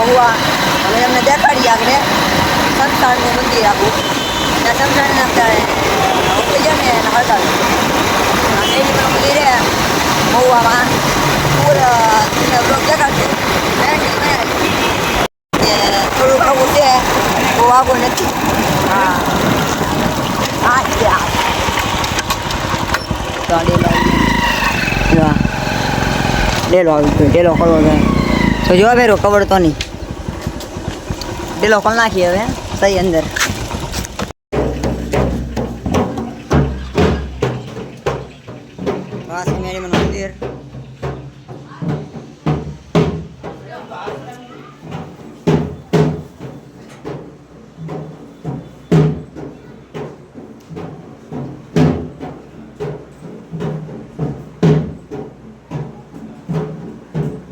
મહુવા હવે એમને દેખાડીએ આગળ સંસ્થાનનું મંદિર આખું ત્યાં સંસ્થાનના અત્યારે ઉપડી જાય ને એને હળગાવી મેરીમાનું મંદિર છે મહુવામાં પૂર બ્લોક દેખાડશે. થોડું આવું છે. બહુ આવું નથી. હા. આ છે આ. તો આ ડેલો આવી ગયો. ડેલો ખોલવો છે. તો જોવા બેરો ખબર તો નહીં. ડેલો ખોલ નાખીએ હવે સહી અંદર વાસ મેળીમાં મંદિર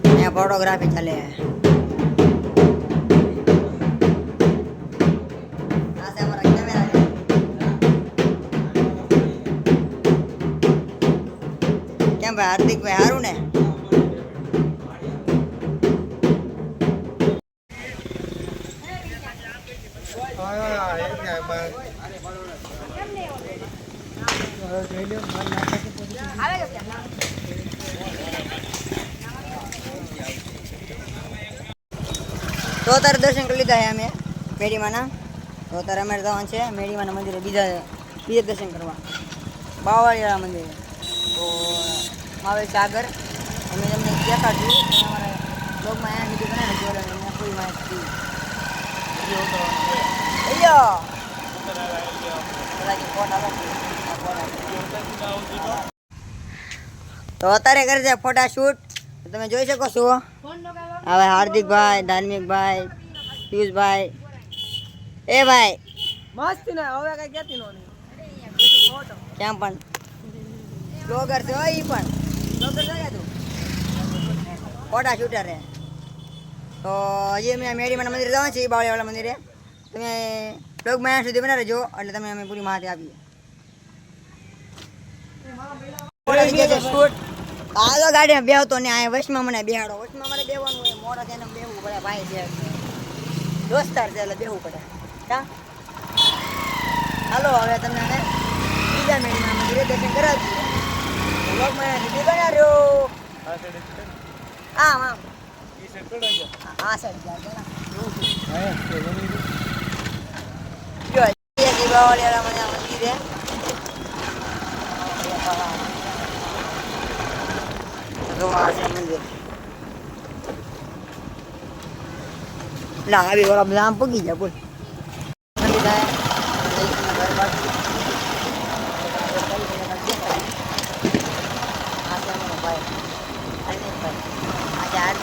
અહીંયા ફોટોગ્રાફી ચાલે હાર્દિકભાઈ સારું ને? તો તારે દર્શન કરી લીધા અમે મેડીમાના તો તારે અમારે જવાનું છે મેડીમાના મંદિરે બીજા બીજા દર્શન કરવા. બાવાળીવાળા મંદિરે. તો માવે સાગર અમે તમને દેખાડશું. અમારા બ્લોગમાં અહીંયા વીડિયો બનાવે જોડે એમને કોઈ માહિતી. તો અત્યારે કરે છે ફોટાશૂટ તમે જોઈ શકો છો. હવે હાર્દિકભાઈ ધાર્મિકભાઈ પિયુષભાઈ. એ ભાઈ. મસ્તી ને હવે કઈ કેતી નો કેમ પણ. બ્લોગર છે એ પણ. ફોટા શૂટર છે તો હજી અમે મેરીમાના મંદિરે જવા છે બાવળીવાળા મંદિરે. તમે બ્લોગ મહિના સુધી બના રહેજો એટલે તમે અમે પૂરી માહિતી આપીએ. શૂટ. આ તો ગાડીમાં બેહતો ને, આ વચમાં મને બેહાડો. વચમાં મને બેવાનું હોય મોડા તેને બેહવું પડે, ભાઈ છે દોસ્તાર છે એટલે બેહવું પડે. હા હાલો, હવે તમને બીજા મેળીમાં મંદિરે દર્શન કરાવી દઈએ બ્લોગમાં વીડિયો બનાવ્યો આમ આમ આ સાઈડ જાય જો દીપાવળીવાળા મને આ મંદિરે જો આ છે મંદિર લા આવી ઓલા બધા આમ પગી જાય બોલ મંદિર આયા. જઈશું ઘર બાજુ. આ છે અમારો ભાઈ હાર્દિકભાઈ.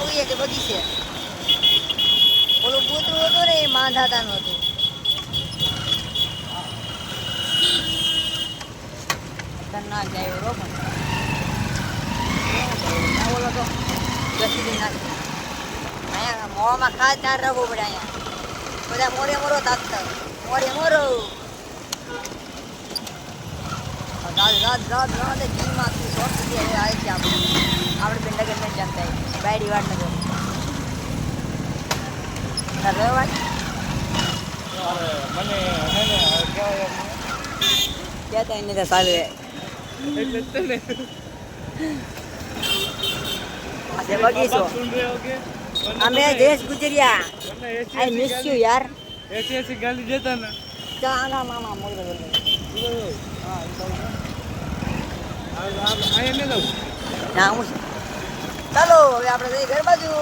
બગીએ કે બગીચે ઓલું કૂતરું હતું ને એ માંધાતાનું હતું. ખતરનાક જાય રો ઓલો તો અહીંયા મોવામાં ખાસ ધ્યાન રાખવું પડે અહીંયા. બધા મોરે મોરો તાકતા મોરે મોરો. રાત રાત રાત જીમાંથી શોર્ટ સુધી હવે આવે છે આપણે. આપણે લગન નહીં જાણતા રહ્યો વાત મને હે ને કહેતા એને તો ચાલે એટલે જ તને આ બગીચો સુન રહ્યો કે? અમે દેશ ગુજર્યા. આઈ મિસ યુ યાર. એસી એસી ગાલી દેતા ને. મામા બોલ અહીંયા ને હું ચાલો હવે આપણે ઘર બાજુ.